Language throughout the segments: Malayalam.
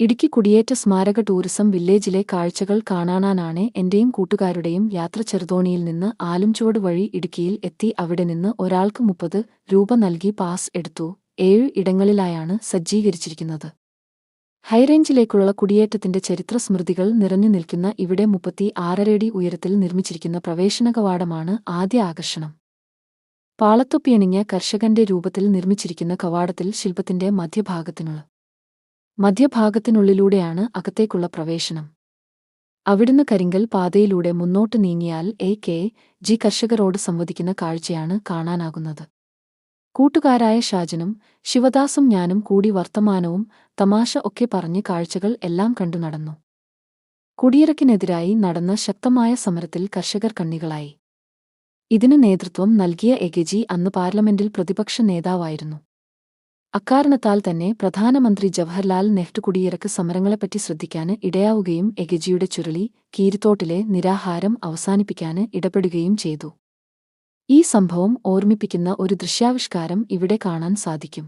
ഇടുക്കി കുടിയേറ്റ സ്മാരക ടൂറിസം വില്ലേജിലെ കാഴ്ചകൾ കാണാനാണ് എന്റെയും കൂട്ടുകാരുടെയും യാത്ര ചെറുതോണിയിൽ നിന്ന് ആലുംചുവട് വഴി ഇടുക്കിയിൽ എത്തി അവിടെ നിന്ന് ഒരാൾക്ക് മുപ്പത് രൂപ നൽകി പാസ് എടുത്തു. ഏഴ് ഇടങ്ങളിലായാണ് സജ്ജീകരിച്ചിരിക്കുന്നത്. ഹൈറേഞ്ചിലേക്കുള്ള കുടിയേറ്റത്തിന്റെ ചരിത്ര സ്മൃതികൾ നിറഞ്ഞു നിൽക്കുന്ന ഇവിടെ മുപ്പത്തി ആറരടി ഉയരത്തിൽ നിർമ്മിച്ചിരിക്കുന്ന പ്രവേശന കവാടമാണ് ആദ്യ ആകർഷണം. പാളത്തൊപ്പിയണിഞ്ഞ കർഷകന്റെ രൂപത്തിൽ നിർമ്മിച്ചിരിക്കുന്ന കവാടത്തിൽ ശില്പത്തിന്റെ മധ്യഭാഗത്തിനുള്ള മധ്യഭാഗത്തിനുള്ളിലൂടെയാണ് അകത്തേക്കുള്ള പ്രവേശനം. അവിടുന്ന് കരിങ്കൽ പാതയിലൂടെ മുന്നോട്ട് നീങ്ങിയാൽ എ കെ ജി കർഷകരോട് സംവദിക്കുന്ന കാഴ്ചയാണ് കാണാനാകുന്നത്. കൂട്ടുകാരായ ഷാജനും ശിവദാസും ഞാനും കൂടി വർത്തമാനവും തമാശ ഒക്കെ പറഞ്ഞ് കാഴ്ചകൾ എല്ലാം കണ്ടു നടന്നു. കുടിയിറക്കിനെതിരായി നടന്ന ശക്തമായ സമരത്തിൽ കർഷകർ കണ്ണികളായി. ഇതിന് നേതൃത്വം നൽകിയ എഗെജി അന്ന് പാർലമെന്റിൽ പ്രതിപക്ഷ നേതാവായിരുന്നു. അക്കാരണത്താൽ തന്നെ പ്രധാനമന്ത്രി ജവഹർലാൽ നെഹ്റു കുടിയിറക്ക് സമരങ്ങളെപ്പറ്റി ശ്രദ്ധിക്കാന് ഇടയാവുകയും എഗജിയുടെ ചുരുളി കീരിത്തോട്ടിലെ നിരാഹാരം അവസാനിപ്പിക്കാന് ഇടപെടുകയും ചെയ്തു. ഈ സംഭവം ഓർമ്മിപ്പിക്കുന്ന ഒരു ദൃശ്യാവിഷ്കാരം ഇവിടെ കാണാൻ സാധിക്കും.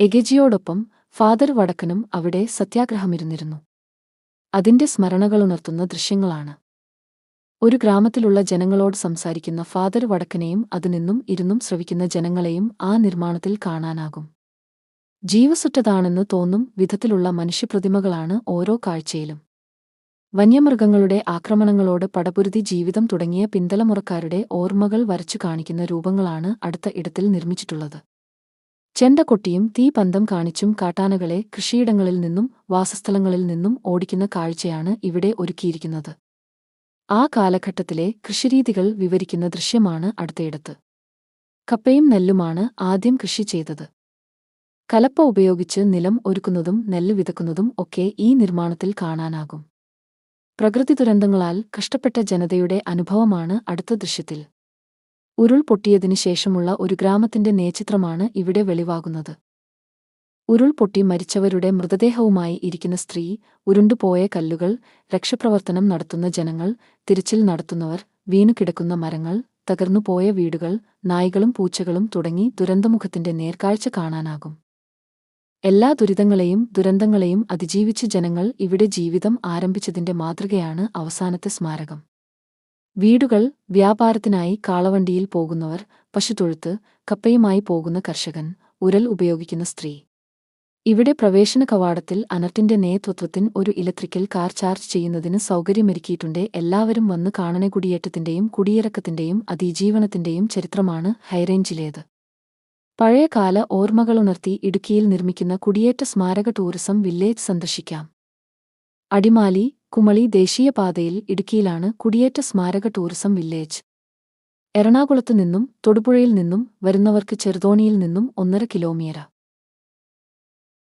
എഗജിയോടൊപ്പം ഫാദർ വടക്കനും അവിടെ സത്യാഗ്രഹമിരുന്നിരുന്നു. അതിന്റെ സ്മരണകളുണർത്തുന്ന ദൃശ്യങ്ങളാണ്. ഒരു ഗ്രാമത്തിലുള്ള ജനങ്ങളോട് സംസാരിക്കുന്ന ഫാദർ വടക്കനെയും അതുനിന്നും ഇരുന്നും ശ്രവിക്കുന്ന ജനങ്ങളെയും ആ നിർമ്മാണത്തിൽ കാണാനാകും. ജീവസുറ്റതാണെന്ന് തോന്നും വിധത്തിലുള്ള മനുഷ്യപ്രതിമകളാണ് ഓരോ കാഴ്ചയിലും. വന്യമൃഗങ്ങളുടെ ആക്രമണങ്ങളോട് പടപുരുതി ജീവിതം തുടങ്ങിയ പിന്തലമുറക്കാരുടെ ഓർമ്മകൾ വരച്ചു കാണിക്കുന്ന രൂപങ്ങളാണ് അടുത്ത ഇടത്തിൽ നിർമ്മിച്ചിട്ടുള്ളത്. ചെണ്ടക്കൊട്ടിയും തീപന്തം കാണിച്ചും കാട്ടാനകളെ കൃഷിയിടങ്ങളിൽ നിന്നും വാസസ്ഥലങ്ങളിൽ നിന്നും ഓടിക്കുന്ന കാഴ്ചയാണ് ഇവിടെ ഒരുക്കിയിരിക്കുന്നത്. ആ കാലഘട്ടത്തിലെ കൃഷിരീതികൾ വിവരിക്കുന്ന ദൃശ്യമാണ് അടുത്തയിടത്ത്. കപ്പയും നെല്ലുമാണ് ആദ്യം കൃഷി ചെയ്തത്. കലപ്പ ഉപയോഗിച്ച് നിലം ഒരുക്കുന്നതും നെല്ല് വിതക്കുന്നതും ഒക്കെ ഈ നിർമ്മാണത്തിൽ കാണാനാകും. പ്രകൃതി ദുരന്തങ്ങളാൽ കഷ്ടപ്പെട്ട ജനതയുടെ അനുഭവമാണ് അടുത്ത ദൃശ്യത്തിൽ. ഉരുൾ പൊട്ടിയതിനു ശേഷമുള്ള ഒരു ഗ്രാമത്തിന്റെ നേചിത്രമാണ് ഇവിടെ വെളിവാകുന്നത്. ഉരുൾപൊട്ടി മരിച്ചവരുടെ മൃതദേഹവുമായി ഇരിക്കുന്ന സ്ത്രീ ഉരുണ്ടുപോയ കല്ലുകൾ രക്ഷപ്രവർത്തനം നടത്തുന്ന ജനങ്ങൾ തിരച്ചിൽ നടത്തുന്നവർ വീണുകിടക്കുന്ന മരങ്ങൾ തകർന്നുപോയ വീടുകൾ നായ്കളും പൂച്ചകളും തുടങ്ങി ദുരന്തമുഖത്തിന്റെ നേർക്കാഴ്ച കാണാനാകും. എല്ലാ ദുരിതങ്ങളെയും ദുരന്തങ്ങളെയും അതിജീവിച്ച് ജനങ്ങൾ ഇവിടെ ജീവിതം ആരംഭിച്ചതിന്റെ മാതൃകയാണ് അവസാനത്തെ സ്മാരകം. വീടുകൾ വ്യാപാരത്തിനായി കാളവണ്ടിയിൽ പോകുന്നവർ പശുതൊഴുത്ത് കപ്പയുമായി പോകുന്ന കർഷകൻ ഉരൽ ഉപയോഗിക്കുന്ന സ്ത്രീ. ഇവിടെ പ്രവേശന കവാടത്തിൽ അനർട്ടിന്റെ നേതൃത്വത്തിൽ ഒരു ഇലക്ട്രിക്കൽ കാർ ചാർജ് ചെയ്യുന്നതിന് സൗകര്യമൊരുക്കിയിട്ടുണ്ട്. എല്ലാവരും വന്ന് കാണണ കുടിയേറ്റത്തിന്റെയും കുടിയിറക്കത്തിന്റെയും അതിജീവനത്തിന്റെയും ചരിത്രമാണ് ഹൈറേഞ്ചിലേത്. പഴയകാല ഓർമ്മകളുണർത്തി ഇടുക്കിയിൽ നിർമ്മിക്കുന്ന കുടിയേറ്റ സ്മാരക ടൂറിസം വില്ലേജ് സന്ദർശിക്കാം. അടിമാലി കുമളി ദേശീയപാതയിൽ ഇടുക്കിയിലാണ് കുടിയേറ്റ സ്മാരക ടൂറിസം വില്ലേജ്. എറണാകുളത്തു നിന്നും തൊടുപുഴയിൽ നിന്നും വരുന്നവർക്ക് ചെറുതോണിയിൽ നിന്നും ഒന്നര കിലോമീറ്റർ.